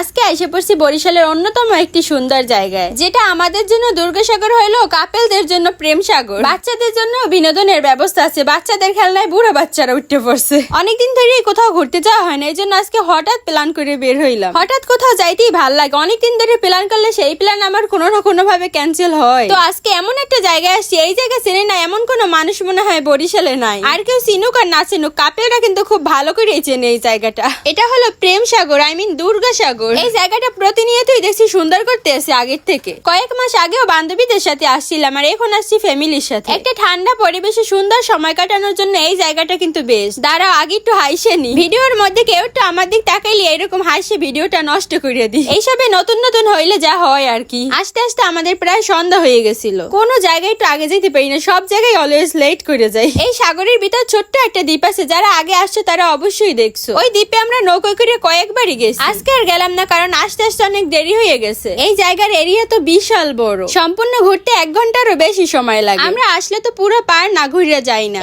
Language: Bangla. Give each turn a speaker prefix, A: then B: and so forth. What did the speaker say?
A: আজকে এসে পড়ছি বরিশালের অন্যতম একটি সুন্দর জায়গায়, যেটা আমাদের জন্য দুর্গাসাগর হইলেও কাপেলদের জন্য প্রেম সাগর। বাচ্চাদের জন্য বিনোদনের ব্যবস্থা আছে, বাচ্চাদের খেলনায় বুড়ো বাচ্চারা উঠতে পড়ছে। অনেকদিন ধরেই কোথাও ঘুরতে যাওয়া হয় না, এই জন্য আজকে হঠাৎ প্ল্যান করে বের হইলাম। হঠাৎ কোথাও যাইতেই ভালো লাগে, অনেকদিন ধরে প্ল্যান করলে সেই প্ল্যান আমার কোনো না কোনো ভাবে ক্যান্সেল হয়। তো আজকে এমন একটা জায়গায় আসছি, এই জায়গা চেনে না, এমন কোনো মানুষ মনে হয় বরিশালে নাই। আর কেউ চিনুক আর না চিনুক, কাপেলরা কিন্তু খুব ভালো করে চেনে এই জায়গাটা। এটা হলো প্রেম সাগর আই মিন দুর্গা সাগর এই জায়গাটা প্রতিনিয়তই দেখছি সুন্দর করতে আছে আগের থেকে। কয়েক মাস আগেও বান্ধবীদের সাথে আসছিলাম আর এখন আসছি ফ্যামিলির সাথে। একটা ঠান্ডা পরিবেশে সুন্দর সময় কাটানোর জন্য এই জায়গাটা কিন্তু বেশ। দাঁড়াও, আগে একটু হাইসে নি। ভিডিওর মধ্যে কেউ একটু আমার দিক তাকাইলে এরকম হাসি ভিডিওটা নষ্ট করে দিই। এইসবে নতুন নতুন হইলে যা হয় আর কি। আস্তে আস্তে আমাদের প্রায় সন্ধ্যা হয়ে গেছিল। কোনো জায়গায় একটু আগে যেতে পারি না, সব জায়গায় অলওয়েজ লেট করে যাই। এই সাগরের ভিতর ছোট্ট একটা দ্বীপ আছে, যারা আগে আসছে তারা অবশ্যই দেখছ। ওই দ্বীপে আমরা নৌকো করে কয়েকবারই গেছি। আজকে আর গেলাম না, কারণ আসতে আসতে অনেক দেরি হয়ে গেছে। এই জায়গার এরিয়া তো বিশাল বড়। সম্পূর্ণ ঘুরতে এক ঘন্টারও বেশি সময় লাগে। আমরা আসলে তো পুরো পার না ঘুরে যাই না।